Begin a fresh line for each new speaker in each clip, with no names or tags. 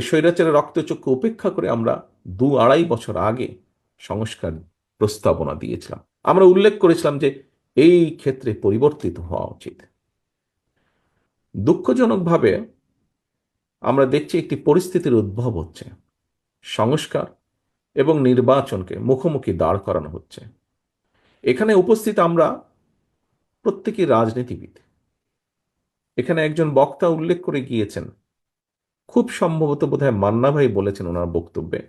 স্বৈরাচারের রক্তচক্ষু উপেক্ষা করে আমরা দু আড়াই বছর আগে সংস্কার প্রস্তাবনা দিয়েছিলাম। আমরা উল্লেখ করেছিলাম যে এই ক্ষেত্রে পরিবর্তিত হওয়া উচিত। দুঃখজনকভাবে আমরা দেখছি একটি পরিস্থিতির উদ্ভব হচ্ছে। সংস্কার এবং নির্বাচনকে মুখোমুখি দাঁড় করানো হচ্ছে। এখানে উপস্থিত আমরা প্রত্যেকই রাজনীতিবিদ। এখানে একজন বক্তা উল্লেখ করে গিয়েছেন খুব সম্ভবত বোধহয় মান্না ভাই বলেছেন ওনার বক্তব্যে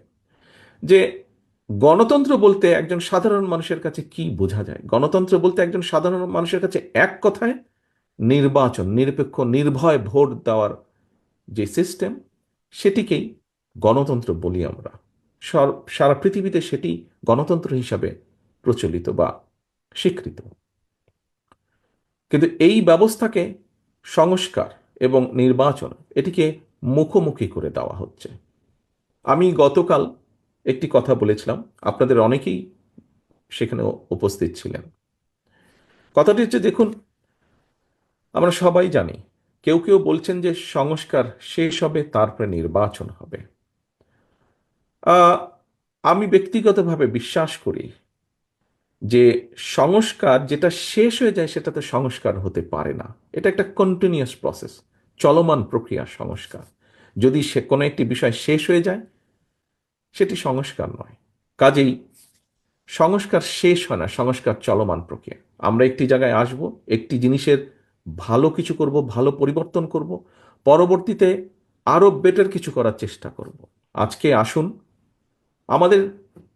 যে গণতন্ত্র বলতে একজন সাধারণ মানুষের কাছে কি বোঝা যায়? গণতন্ত্র বলতে একজন সাধারণ মানুষের কাছে এক কথায় নির্বাচন, নিরপেক্ষ, নির্ভয় ভোট দেওয়ার যে সিস্টেম সেটিকেই গণতন্ত্র বলি আমরা। সারা পৃথিবীতে সেটি গণতন্ত্র হিসাবে প্রচলিত বা স্বীকৃত। কিন্তু এই ব্যবস্থাকে সংস্কার এবং নির্বাচন, এটিকে মুখোমুখি করে দেওয়া হচ্ছে। আমি গতকাল একটি কথা বলেছিলাম, আপনাদের অনেকেই সেখানে উপস্থিত ছিলেন। কথাটি হচ্ছে, দেখুন, আমরা সবাই জানি, কেউ কেউ বলছেন যে সংস্কার শেষ হবে, তারপরে নির্বাচন হবে। আমি ব্যক্তিগতভাবে বিশ্বাস করি যে সংস্কার যেটা শেষ হয়ে যায় সেটা তো সংস্কার হতে পারে না। এটা একটা কন্টিনিউয়াস প্রসেস চলমান প্রক্রিয়া সংস্কার। যদি সে কোনো একটি বিষয় শেষ হয়ে যায়, সেটি সংস্কার নয়। কাজেই সংস্কার শেষ হয় না, সংস্কার চলমান প্রক্রিয়া। আমরা একটি জায়গায় আসব, একটি জিনিসের ভালো কিছু করব, ভালো পরিবর্তন করব, পরবর্তীতে আরও বেটার কিছু করার চেষ্টা করব। আজকে আসুন, আমাদের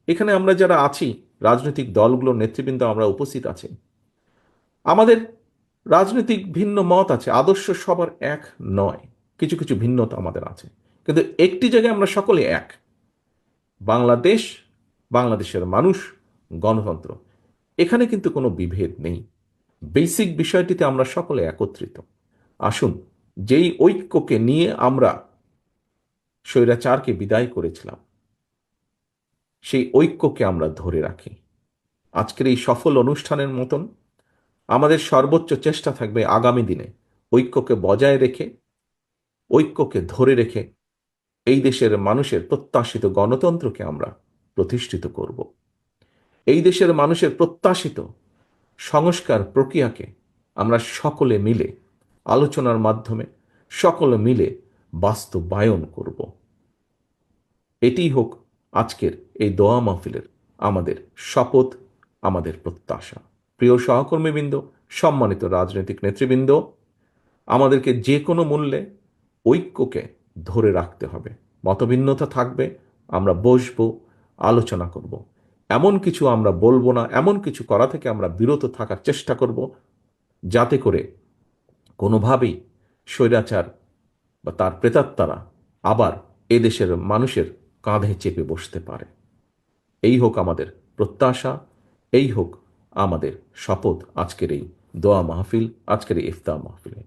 এখানে আমরা যারা আছি, রাজনৈতিক দলগুলোর নেতৃবৃন্দ আমরা উপস্থিত আছি, আমাদের রাজনৈতিক ভিন্ন মত আছে, আদর্শ সবার এক নয়। কিছু কিছু ভিন্নতা আমাদের আছে। কিন্তু একটি জায়গায় আমরা সকলে এক। বাংলাদেশ, বাংলাদেশের মানুষ, গণতন্ত্র। এখানে কিন্তু কোনো বিভেদ নেই। বেসিক বিষয়টিতে আমরা সকলে একত্রিত। আসুন, যেই ঐক্যকে নিয়ে আমরা স্বৈরাচারকে বিদায় করেছিলাম, সেই ঐক্যকে আমরা ধরে রাখি। আজকের এই সফল অনুষ্ঠানের মতন আমাদের সর্বোচ্চ চেষ্টা থাকবে আগামী দিনে ঐক্যকে বজায় রেখে ঐক্যকে ধরে রেখে এই দেশের মানুষের প্রত্যাশিত গণতন্ত্রকে আমরা প্রতিষ্ঠিত করব। এই দেশের মানুষের প্রত্যাশিত সংস্কার প্রক্রিয়াকে আমরা সকলে মিলে আলোচনার মাধ্যমে সকলে মিলে বাস্তবায়ন করব। এটি হোক আজকের এই দোয়া মাহফিলের আমাদের শপথ, আমাদের প্রত্যাশা। প্রিয় সহকর্মীবৃন্দ, সম্মানিত রাজনৈতিক নেতৃবৃন্দ, আমাদেরকে যে কোনো মূল্যে ঐক্যকে ধরে রাখতে হবে। মতভিন্নতা থাকবে, আমরা বসবো, আলোচনা করব। এমন কিছু আমরা বলব না, এমন কিছু করা থেকে আমরা বিরত থাকার চেষ্টা করব, যাতে করে কোনোভাবেই স্বৈরাচার বা তার প্রেতাত্মারা আবার এদেশের মানুষের কাঁধে চেপে বসতে পারে। এই হোক আমাদের প্রত্যাশা, এই হোক আমাদের শপথ আজকের এই দোয়া মাহফিল, আজকের এই ইফতা মাহফিলে।